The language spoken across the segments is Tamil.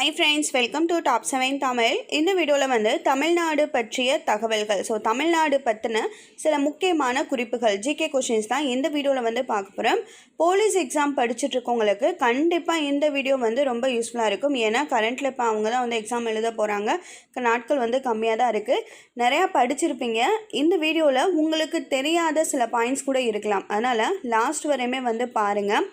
Hi friends welcome to top seven Tamil இந்த வீடியோவில் வந்து தமிழ்நாடு பற்றிய தகவல்கள். ஸோ தமிழ்நாடு பற்றின சில முக்கியமான குறிப்புகள் ஜிகே கொஷின்ஸ் தான் இந்த வீடியோவில் வந்து பார்க்க போகிறோம் போலீஸ் எக்ஸாம் படிச்சுட்டு இருக்கவங்களுக்கு கண்டிப்பாக இந்த வீடியோ வந்து ரொம்ப யூஸ்ஃபுல்லாக இருக்கும். ஏன்னா கரண்ட்டில் இப்போ அவங்க தான் வந்து எக்ஸாம் எழுத போகிறாங்க நாட்கள் வந்து கம்மியாக தான் இருக்குது நிறையா படிச்சிருப்பீங்க. இந்த வீடியோவில் உங்களுக்கு தெரியாத சில பாயிண்ட்ஸ் கூட இருக்கலாம். அதனால் லாஸ்ட் வரையுமே வந்து பாருங்கள்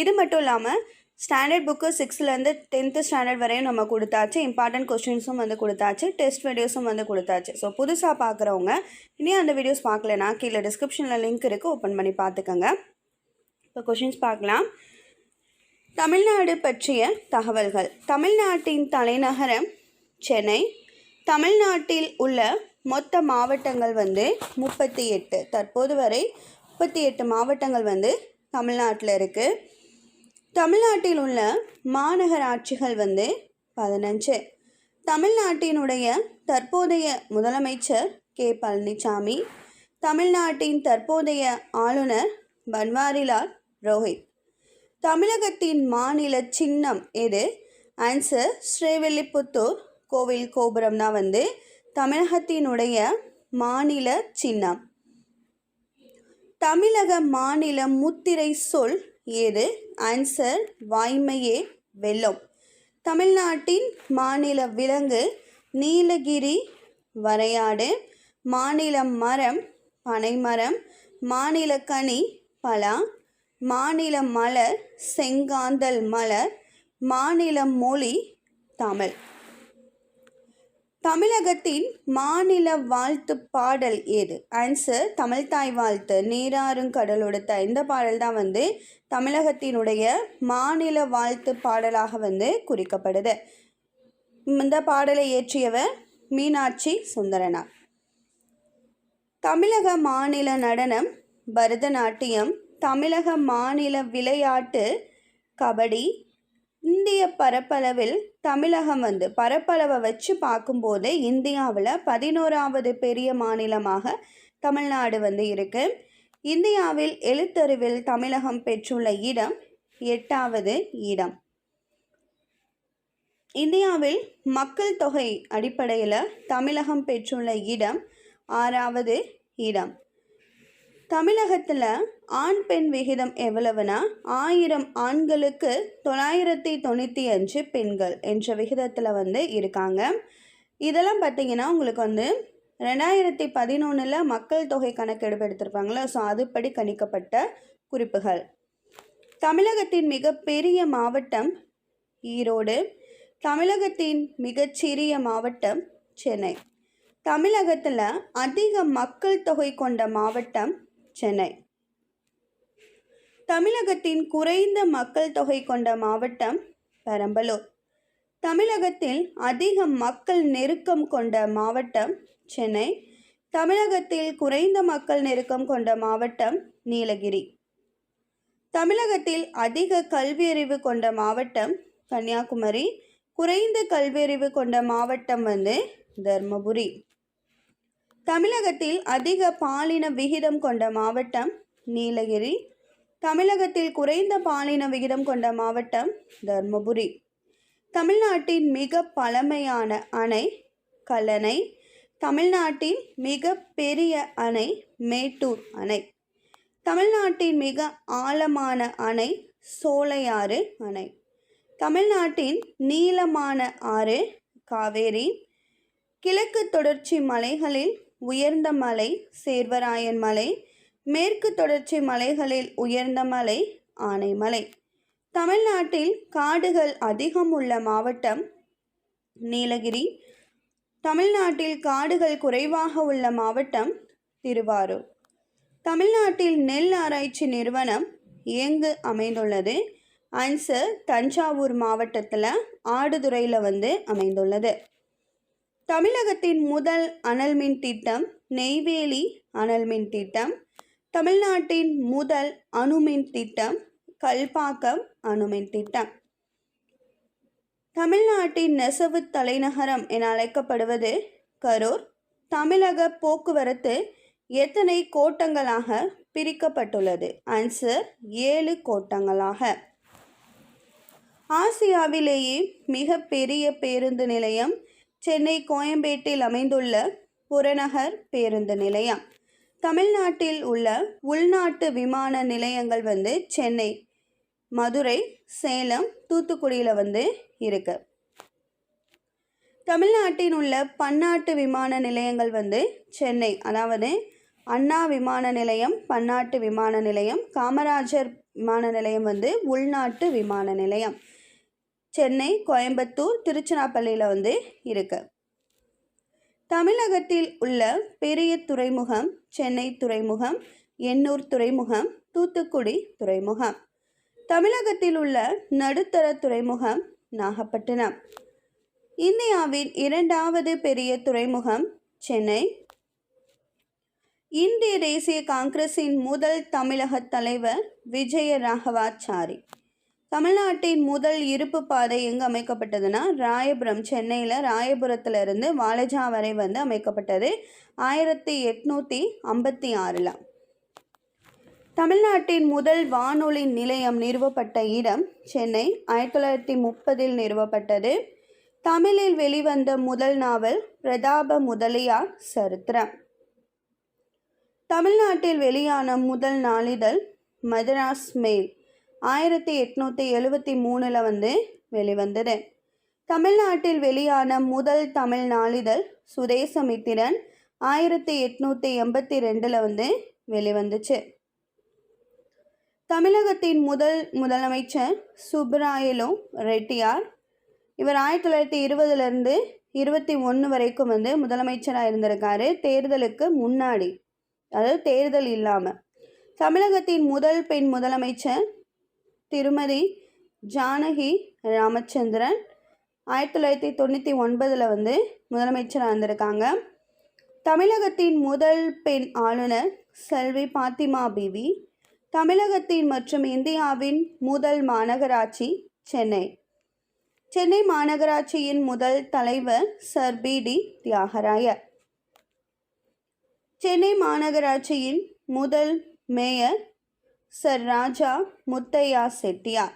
இது மட்டும் இல்லாமல் ஸ்டாண்டர்ட் புக்கு சிக்ஸ்த்லேருந்து டென்த்து ஸ்டாண்டர்ட் வரையும் நம்ம கொடுத்தாச்சு. இம்பார்ட்டன்ட் கொஸ்டின்ஸும் வந்து கொடுத்தாச்சு. டெஸ்ட் வீடியோஸும் வந்து கொடுத்தாச்சு. ஸோ புதுசாக பார்க்குறவங்க இனியும் அந்த வீடியோஸ் பார்க்கலனா கீழே டிஸ்கிரிப்ஷனில் லிங்க் இருக்குது ஓப்பன் பண்ணி பார்த்துக்கோங்க இப்போ கொஷின்ஸ் பார்க்கலாம் தமிழ்நாடு பற்றிய தகவல்கள். தமிழ்நாட்டின் தலைநகரம் சென்னை தமிழ்நாட்டில் உள்ள மொத்த மாவட்டங்கள் வந்து முப்பத்தி எட்டு. தற்போது வரை முப்பத்தி எட்டு மாவட்டங்கள் வந்து தமிழ்நாட்டில் இருக்குது தமிழ்நாட்டில் உள்ள மாநகராட்சிகள் வந்து பதினஞ்சு. தமிழ்நாட்டினுடைய தற்போதைய முதலமைச்சர் கே. பழனிசாமி தமிழ்நாட்டின் தற்போதைய ஆளுநர் பன்வாரிலால் புரோஹித். தமிழகத்தின் மாநில சின்னம் எது? ஆன்சர் ஸ்ரீவில்லிபுத்தூர் கோவில் கோபுரம் தான் வந்து தமிழகத்தினுடைய மாநில சின்னம். தமிழக மாநில முத்திரை சொல் ஏது ஆன்சர் வாய்மையே வெள்ளம் தமிழ்நாட்டின் மாநில விலங்கு நீலகிரி வரையாடு மாநில மரம் பனைமரம் மாநில கனி பலா மாநில மலர் செங்காந்தல் மலர் மாநில மொழி தமிழ். தமிழகத்தின் மாநில வாழ்த்து பாடல் எது? ஆன்சர் தமிழ்தாய் வாழ்த்து. நீராறும் கடலொடுத்த இந்த பாடல் தான் வந்து தமிழகத்தினுடைய மாநில வாழ்த்து பாடலாக வந்து குறிக்கப்படுது. இந்த பாடலை இயற்றியவர் மீனாட்சி சுந்தரனார். தமிழக மாநில நடனம் பரதநாட்டியம் தமிழக மாநில விளையாட்டு கபடி இந்திய பரப்பளவில் தமிழகம் வந்து பரப்பளவை வச்சு பார்க்கும்போது இந்தியாவில் பதினோராவது பெரிய மாநிலமாக தமிழ்நாடு வந்து இருக்கு. இந்தியாவில் எழுத்தறிவில் தமிழகம் பெற்றுள்ள இடம் எட்டாவது இடம். இந்தியாவில் மக்கள் தொகை அடிப்படையில் தமிழகம் பெற்றுள்ள இடம் ஆறாவது இடம். தமிழகத்தில் ஆண் பெண் விகிதம் எவ்வளவுனா ஆயிரம் ஆண்களுக்கு தொள்ளாயிரத்தி தொண்ணூற்றி அஞ்சு பெண்கள் என்ற விகிதத்தில் வந்து இருக்காங்க. இதெல்லாம் பார்த்திங்கன்னா உங்களுக்கு வந்து ரெண்டாயிரத்தி பதினொன்றில் மக்கள் தொகை கணக்கெடுப்பு எடுத்திருப்பாங்களா ஸோ அதுபடி கணிக்கப்பட்ட குறிப்புகள். தமிழகத்தின் மிகப்பெரிய மாவட்டம் ஈரோடு தமிழகத்தின் மிகச்சிறிய மாவட்டம் சென்னை. தமிழகத்தில் அதிக மக்கள் தொகை கொண்ட மாவட்டம் சென்னை. தமிழகத்தின் குறைந்த மக்கள் தொகை கொண்ட மாவட்டம் பெரம்பலூர். தமிழகத்தில் அதிக மக்கள் நெருக்கம் கொண்ட மாவட்டம் சென்னை. தமிழகத்தில் குறைந்த மக்கள் நெருக்கம் கொண்ட மாவட்டம் நீலகிரி. தமிழகத்தில் அதிக கல்வியறிவு கொண்ட மாவட்டம் கன்னியாகுமரி. குறைந்த கல்வியறிவு கொண்ட மாவட்டம் வந்து தர்மபுரி. தமிழகத்தில் அதிக பாலின விகிதம் கொண்ட மாவட்டம் நீலகிரி. தமிழகத்தில் குறைந்த பாலின விகிதம் கொண்ட மாவட்டம் தர்மபுரி. தமிழ்நாட்டின் மிக பழமையான அணை கல்லணை. தமிழ்நாட்டின் மிக பெரிய அணை மேட்டூர் அணை. தமிழ்நாட்டின் மிக ஆழமான அணை சோலையாறு அணை. தமிழ்நாட்டின் நீளமான ஆறு காவேரி. கிழக்கு தொடர்ச்சி மலைகளில் உயர்ந்த மலை சேர்வராயன் மலை மேற்கு தொடர்ச்சி மலைகளில் உயர்ந்த மலை ஆனைமலை தமிழ்நாட்டில் காடுகள் அதிகம் உள்ள மாவட்டம் நீலகிரி. தமிழ்நாட்டில் காடுகள் குறைவாக உள்ள மாவட்டம் திருவாரூர். தமிழ்நாட்டில் நெல் ஆராய்ச்சி நிறுவனம் இயங்கு அமைந்துள்ளது. ஆன்சர் தஞ்சாவூர் மாவட்டத்தில் ஆடுதுறையில் வந்து அமைந்துள்ளது. தமிழகத்தின் முதல் அனல் மின் திட்டம் நெய்வேலி அனல் மின் திட்டம். தமிழ்நாட்டின் முதல் அணுமின் திட்டம் கல்பாக்கம் அணுமின் திட்டம். தமிழ்நாட்டின் நெசவு தலைநகரம் என அழைக்கப்படுவது கரூர். தமிழக போக்குவரத்து எத்தனை கோட்டங்களாக பிரிக்கப்பட்டுள்ளது? ஆன்சர் ஏழு கோட்டங்களாக. ஆசியாவிலேயே மிக பெரிய பேருந்து நிலையம் சென்னை கோயம்பேட்டில் அமைந்துள்ள புறநகர் பேருந்து நிலையம். தமிழ்நாட்டில் உள்ள உள்நாட்டு விமான நிலையங்கள் வந்து சென்னை மதுரை சேலம் தூத்துக்குடியில் வந்து இருக்கு. தமிழ்நாட்டில் உள்ள பன்னாட்டு விமான நிலையங்கள் வந்து சென்னை அதாவது அண்ணா விமான நிலையம் பன்னாட்டு விமான நிலையம் காமராஜர் விமான நிலையம் வந்து உள்நாட்டு விமான நிலையம். சென்னை கோயம்புத்தூர் திருச்சிராப்பள்ளியில் வந்து இருக்கு. தமிழகத்தில் உள்ள பெரிய துறைமுகம் சென்னை துறைமுகம் எண்ணூர் துறைமுகம் தூத்துக்குடி துறைமுகம். தமிழகத்தில் உள்ள நடுத்தர துறைமுகம் நாகப்பட்டினம். இந்தியாவின் இரண்டாவது பெரிய துறைமுகம் சென்னை. இந்திய தேசிய காங்கிரஸின் முதல் தமிழக தலைவர் விஜய ராகவாச்சாரி தமிழ்நாட்டின் முதல் இருப்பு பாதை எங்கே அமைக்கப்பட்டதுன்னா ராயபுரம். சென்னையில் ராயபுரத்துல இருந்து வாலஜா வரை வந்து அமைக்கப்பட்டது ஆயிரத்தி எட்நூற்றி ஐம்பத்தி ஆறில். தமிழ்நாட்டின் முதல் வானொலி நிலையம் நிறுவப்பட்ட இடம் சென்னை. ஆயிரத்தி தொள்ளாயிரத்தி முப்பதில் நிறுவப்பட்டது. தமிழில் வெளிவந்த முதல் நாவல் பிரதாப முதலியார் சரித்திரம். தமிழ்நாட்டில் வெளியான முதல் நாளிதழ் மதராஸ் மெயில் ஆயிரத்தி எட்நூற்றி எழுபத்தி மூணில் வந்து வெளிவந்தது. தமிழ்நாட்டில் வெளியான முதல் தமிழ் நாளிதழ் சுதேசமித்திரன் ஆயிரத்தி எட்நூற்றி எண்பத்தி ரெண்டில் வந்து வெளிவந்துச்சு. தமிழகத்தின் முதல் முதலமைச்சர் சுப்ராயலு ரெட்டியார். இவர் ஆயிரத்தி தொள்ளாயிரத்தி இருபதுலேருந்து இருபத்தி ஒன்று வரைக்கும் வந்து முதலமைச்சராக இருந்திருக்காரு. தேர்தலுக்கு முன்னாடி அதாவது தேர்தல் இல்லாமல் தமிழகத்தின் முதல் பெண் முதலமைச்சர் திருமதி ஜானகி ராமச்சந்திரன். ஆயிரத்தி தொள்ளாயிரத்தி தொண்ணூற்றி ஒன்பதில் வந்து முதலமைச்சராக இருந்திருக்காங்க. தமிழகத்தின் முதல் பெண் ஆளுநர் செல்வி பாத்திமா பிவி தமிழகத்தின் மற்றும் இந்தியாவின் முதல் மாநகராட்சி சென்னை. சென்னை மாநகராட்சியின் முதல் தலைவர் sir P T Thyagarayar. Chennai மாநகராட்சியின் முதல் மேயர் சர் ராஜா முத்தையா செட்டியார்.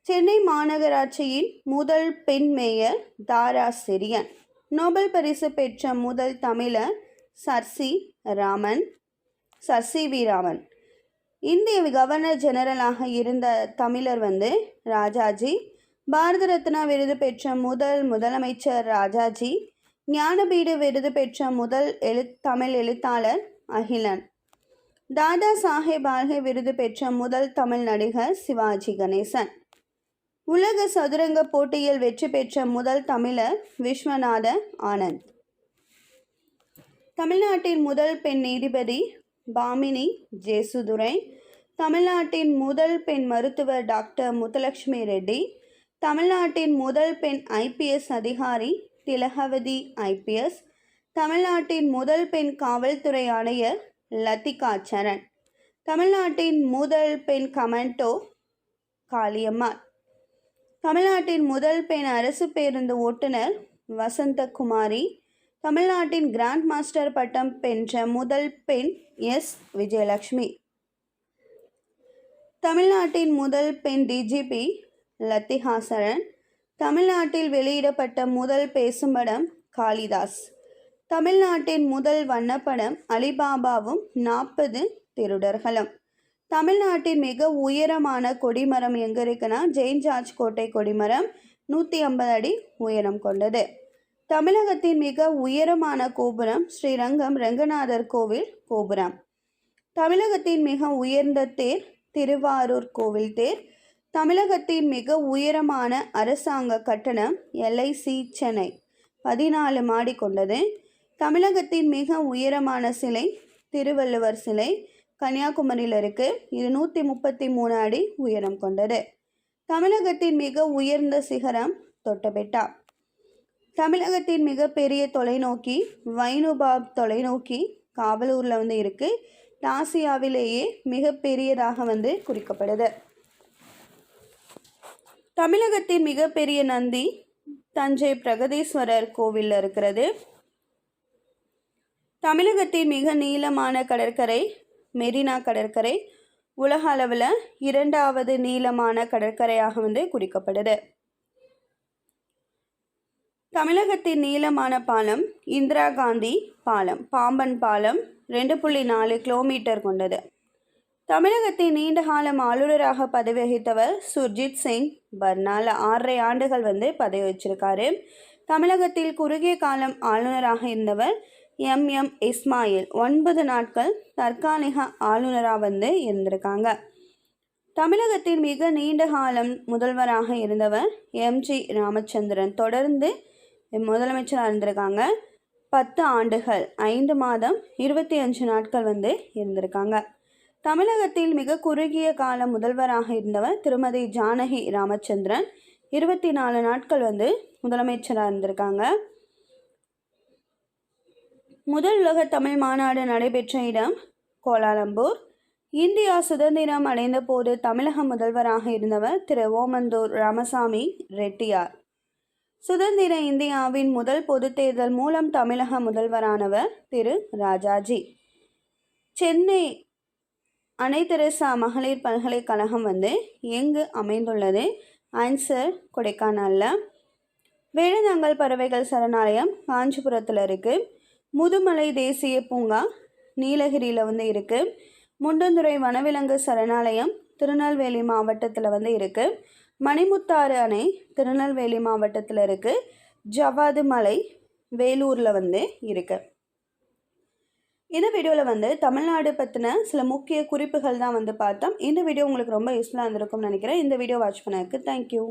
சென்னை மாநகராட்சியின் முதல் பெண் மேயர் தாரா சிரியன் நோபல் பரிசு பெற்ற முதல் தமிழர் sir C Raman sir C V Raman இந்திய கவர்னர் ஜெனரலாக இருந்த தமிழர் வந்து ராஜாஜி. பாரத ரத்னா விருது பெற்ற முதல் முதலமைச்சர் ராஜாஜி. ஞானபீடு விருது பெற்ற முதல் எழு தமிழ் எழுத்தாளர் அகிலன். தாதா சாஹேப் ஆல்கே விருது பெற்ற முதல் தமிழ் நடிகர் சிவாஜி கணேசன். உலக சதுரங்க போட்டியில் வெற்றி பெற்ற முதல் தமிழர் விஸ்வநாத ஆனந்த். தமிழ்நாட்டின் முதல் பெண் நீதிபதி பாமினி ஜேசுதுரை தமிழ்நாட்டின் முதல் பெண் மருத்துவர் டாக்டர் முத்துலட்சுமி ரெட்டி தமிழ்நாட்டின் முதல் பெண் ஐபிஎஸ் அதிகாரி திலகவதி ஐபிஎஸ் தமிழ்நாட்டின் முதல் பெண் காவல்துறை ஆணையர் லத்திகா சரண். தமிழ்நாட்டின் முதல் பெண் கமெண்டோ காளியம்மாள். தமிழ்நாட்டின் முதல் பெண் அரசு பேருந்து ஓட்டுநர் வசந்தகுமாரி. தமிழ்நாட்டின் கிராண்ட் மாஸ்டர் பட்டம் பெற்ற முதல் பெண் எஸ். விஜயலட்சுமி. தமிழ்நாட்டின் முதல் பெண் டிஜிபி லத்திஹாசரன் தமிழ்நாட்டில் வெளியிடப்பட்ட முதல் பேசும் படம் காளிதாஸ். தமிழ்நாட்டின் முதல் வண்ணப்படம் அலிபாபாவும் நாற்பது திருடர்களும். தமிழ்நாட்டின் மிக உயரமான கொடிமரம் எங்கே இருக்குன்னா ஜெயின் ஜார்ஜ் கோட்டை கொடிமரம் நூற்றி ஐம்பது அடி உயரம் கொண்டது. தமிழகத்தின் மிக உயரமான கோபுரம் ஸ்ரீரங்கம் ரங்கநாதர் கோவில் கோபுரம். தமிழகத்தின் மிக உயர்ந்த தேர் திருவாரூர் கோவில் தேர். தமிழகத்தின் மிக உயரமான அரசாங்க கட்டணம் எல்ஐசி சென்னை. பதினாலு மாடி கொண்டது. தமிழகத்தின் மிக உயரமான சிலை திருவள்ளுவர் சிலை கன்னியாகுமரியில் இருக்குது இது நூற்றி முப்பத்தி மூணு அடி உயரம் கொண்டது. தமிழகத்தின் மிக உயர்ந்த சிகரம் தொட்டபெட்டா. தமிழகத்தின் மிகப்பெரிய தொலைநோக்கி வைனுபாப் தொலைநோக்கி காவலூரில் வந்து இருக்குது ஆசியாவிலேயே மிகப்பெரியதாக வந்து குறிக்கப்படுது. தமிழகத்தின் மிகப்பெரிய நந்தி தஞ்சை பிரகதீஸ்வரர் கோவிலில் இருக்கிறது. தமிழகத்தின் மிக நீளமான கடற்கரை மெரினா கடற்கரை உலக அளவில் இரண்டாவது நீளமான கடற்கரையாக வந்து குறிக்கப்படுது. தமிழகத்தின் நீளமான பாலம் இந்திரா காந்தி பாலம் பாம்பன் பாலம் ரெண்டு புள்ளி நாலு கிலோமீட்டர் கொண்டது. தமிழகத்தின் நீண்டகாலம் ஆளுநராக பதவி வகித்தவர் சுர்ஜித் சிங் பர்னால் ஆறரை ஆண்டுகள் வந்து பதவி வச்சிருக்காரு. தமிழகத்தில் குறுகிய காலம் ஆளுநராக இருந்தவர் எம். எம். இஸ்மாயில் ஒன்பது நாட்கள் தற்காலிக ஆளுநராக வந்து இருந்திருக்காங்க. தமிழகத்தின் மிக நீண்ட காலம் முதல்வராக இருந்தவர் எம்ஜி ராமச்சந்திரன். தொடர்ந்து முதலமைச்சராக இருந்திருக்காங்க. பத்து ஆண்டுகள் ஐந்து மாதம் இருபத்தி அஞ்சு நாட்கள் வந்து இருந்திருக்காங்க. தமிழகத்தில் மிக குறுகிய கால முதல்வராக இருந்தவர் திருமதி ஜானகி ராமச்சந்திரன். இருபத்தி நாலு நாட்கள் வந்து முதலமைச்சராக இருந்திருக்காங்க. முதல் உலக தமிழ் மாநாடு நடைபெற்ற இடம் கோலாலம்பூர். இந்தியா சுதந்திரம் அடைந்த போது தமிழக முதல்வராக இருந்தவர் திரு ஓமந்தூர் ராமசாமி ரெட்டியார். சுதந்திர இந்தியாவின் முதல் பொது தேர்தல் மூலம் தமிழக முதல்வரானவர் திரு ராஜாஜி. சென்னை அனைத்தரசா மகளிர் பல்கலைக்கழகம் வந்து எங்கு அமைந்துள்ளது? ஆன்சர் கொடைக்கானலில். வேடந்தாங்கல் பறவைகள் சரணாலயம் காஞ்சிபுரத்தில் இருக்குது முதுமலை தேசிய பூங்கா நீலகிரியில் வந்து இருக்குது முண்டந்துறை வனவிலங்கு சரணாலயம் திருநெல்வேலி மாவட்டத்தில் வந்து இருக்குது மணிமுத்தாறு அணை திருநெல்வேலி மாவட்டத்தில் இருக்குது ஜவ்வாது மலை வேலூரில் வந்து இருக்குது இந்த வீடியோவில் வந்து தமிழ்நாடு பற்றின சில முக்கிய குறிப்புகள் தான் வந்து பார்த்தோம். இந்த வீடியோ உங்களுக்கு ரொம்ப யூஸ்ஃபுல்லாக இருந்திருக்கும்னு நினைக்கிறேன். இந்த வீடியோ வாட்ச் பண்ணதுக்கு தேங்க்யூ